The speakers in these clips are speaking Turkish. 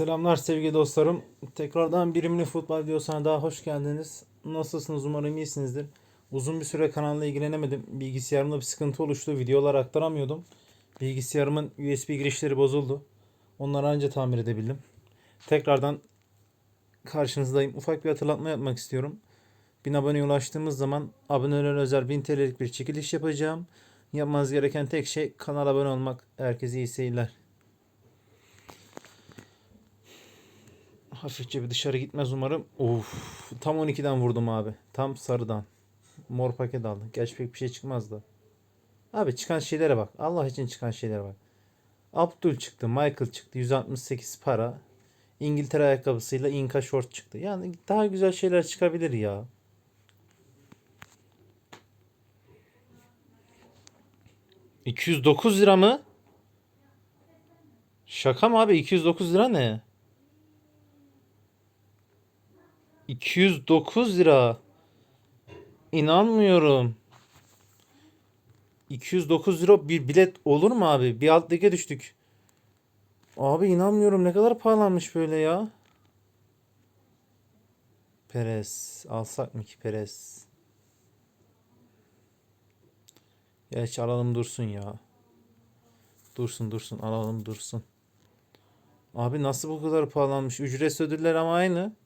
Selamlar sevgili dostlarım. Tekrardan birimli futbol videosuna daha hoş geldiniz. Nasılsınız? Umarım iyisinizdir. Uzun bir süre kanalla ilgilenemedim. Bilgisayarımda bir sıkıntı oluştu. Videolar aktaramıyordum. Bilgisayarımın USB girişleri bozuldu. Onları anca tamir edebildim. Tekrardan karşınızdayım. Ufak bir hatırlatma yapmak istiyorum. 1000 aboneye ulaştığımız zaman abonelere özel 1000 TL'lik bir çekiliş yapacağım. Yapmanız gereken tek şey kanala abone olmak. Herkese iyi seyirler. Hafifçe bir dışarı gitmez umarım. Of, tam 12'den vurdum abi. Tam sarıdan. Mor paket aldım. Gerçi pek bir şey çıkmazdı. Abi çıkan şeylere bak. Allah için çıkan şeylere bak. Abdul çıktı. Michael çıktı. 168 para. İngiltere ayakkabısıyla Inka short çıktı. Yani daha güzel şeyler çıkabilir ya. ...209 lira mı? Şaka mı abi? 209 lira ne? 209 lira. İnanmıyorum. 209 lira bir bilet olur mu abi? Bir alt lige düştük. Abi inanmıyorum ne kadar pahalanmış böyle ya. Perez. Alsak mı ki Perez? Gerçi alalım dursun ya. Dursun dursun alalım dursun. Abi nasıl bu kadar pahalanmış? Ücretsiz ödüller ama aynı.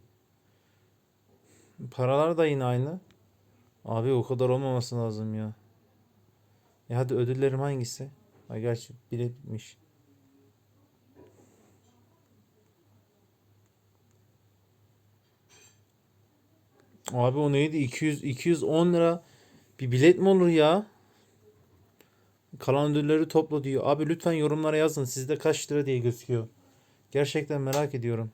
Paralar da yine aynı. Abi o kadar olmaması lazım ya. E hadi ödüllerim hangisi? Ha gerçi biletmiş. Abi o neydi? 200 210 lira bir bilet mi olur ya? Kalan ödülleri topla diyor. Abi lütfen yorumlara yazın. Sizde kaç lira diye gözüküyor. Gerçekten merak ediyorum.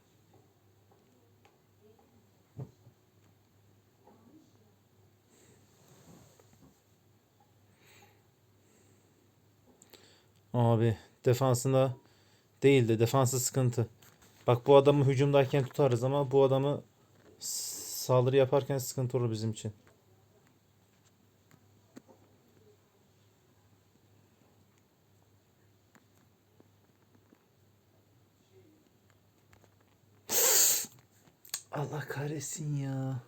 Abi defansında değil de defansı sıkıntı. Bak bu adamı hücumdayken tutarız ama bu adamı saldırı yaparken sıkıntı olur bizim için. Allah kahretsin ya.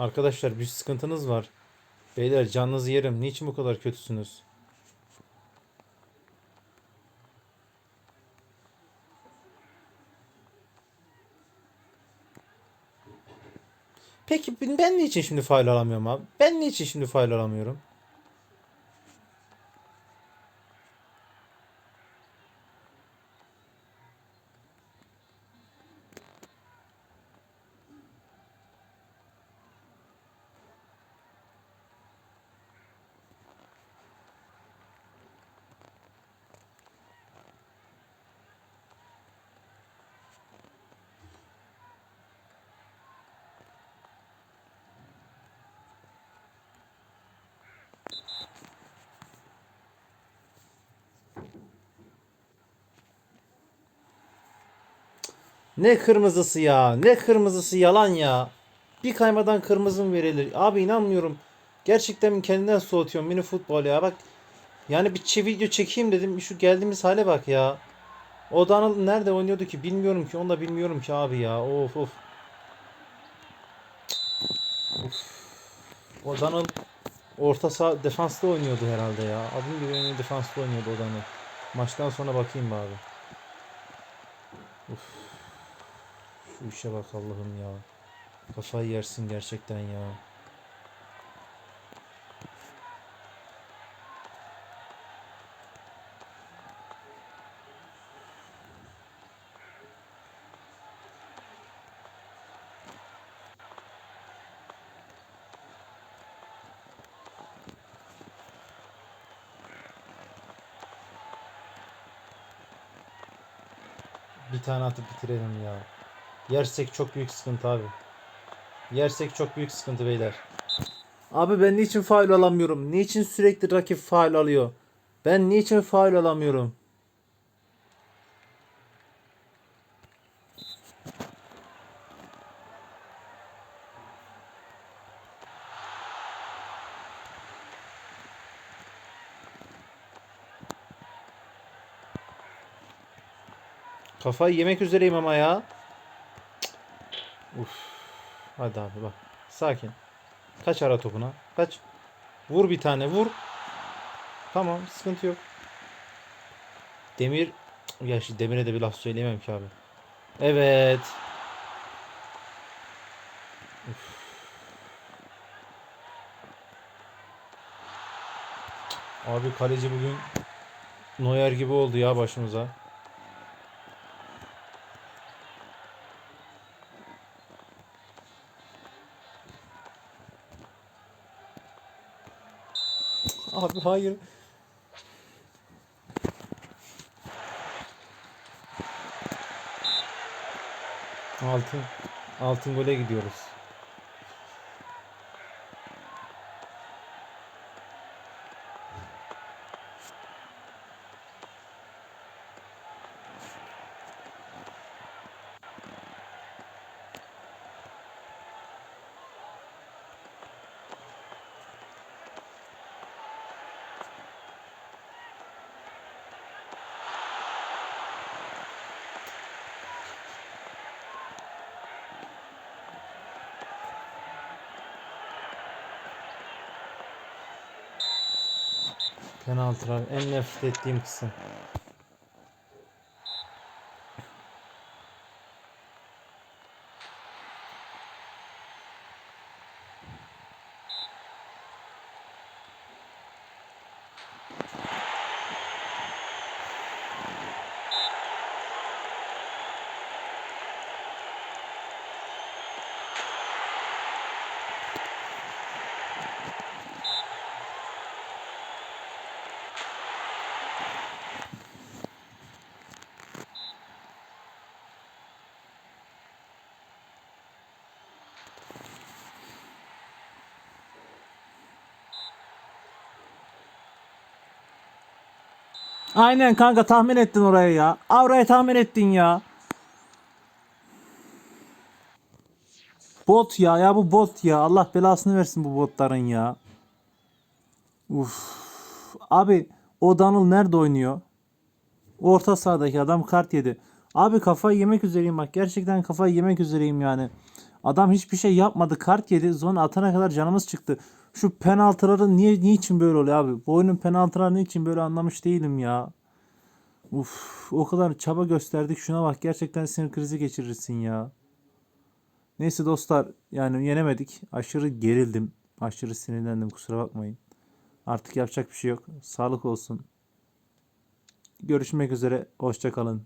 Arkadaşlar bir sıkıntınız var. Beyler canınızı yerim. Niçin bu kadar kötüsünüz? Peki ben niçin şimdi faul alamıyorum abi? Ben niçin şimdi faul alamıyorum? Ne kırmızısı ya? Ne kırmızısı yalan ya. Bir kaymadan kırmızı mı verilir? Abi inanmıyorum. Gerçekten kendinden soğutuyorum mini futbol ya. Bak yani bir video çekeyim dedim. Şu geldiğimiz hale bak ya. O Donald nerede oynuyordu ki? Bilmiyorum ki. Onu da bilmiyorum ki abi ya. Of of. Of. O Donald orta saha defansta oynuyordu herhalde ya. Adım gibi oynuyor defansta oynuyordu o Donald. Maçtan sonra bakayım abi. Of. Şu işe bak Allah'ım ya. Kafayı yersin gerçekten ya. Bir tane atıp bitirelim ya. Yersek çok büyük sıkıntı abi. Yersek çok büyük sıkıntı beyler. Abi ben niçin faul alamıyorum? Niçin sürekli rakip faul alıyor? Ben niçin faul alamıyorum? Kafayı yemek üzereyim ama ya. Uf. Hadi abi bak. Sakin. Kaç ara topuna. Kaç. Vur bir tane vur. Tamam sıkıntı yok. Demir. Cık, Gerçi Demir'e de bir laf söyleyemem ki abi. Evet. Uf. Abi kaleci bugün Neuer gibi oldu ya başımıza. Abi hayır. Altın altın gole gidiyoruz. Penaltılar en nefret ettiğim kısım. Aynen kanka tahmin ettin orayı ya. Avrayı tahmin ettin ya. Bot ya ya bu bot ya. Allah belasını versin bu botların ya. Uf. Abi o Danıl nerede oynuyor? Orta sahadaki adam kart yedi. Abi kafayı yemek üzereyim bak. Gerçekten kafayı yemek üzereyim yani. Adam hiçbir şey yapmadı. Kart yedi. Zona atana kadar canımız çıktı. Şu penaltıları niye niçin böyle oluyor abi? Bu oyunun penaltıları niçin böyle anlamış değilim ya. Uf, o kadar çaba gösterdik. Şuna bak gerçekten sinir krizi geçirirsin ya. Neyse dostlar yani yenemedik. Aşırı gerildim. Aşırı sinirlendim kusura bakmayın. Artık yapacak bir şey yok. Sağlık olsun. Görüşmek üzere. Hoşça kalın.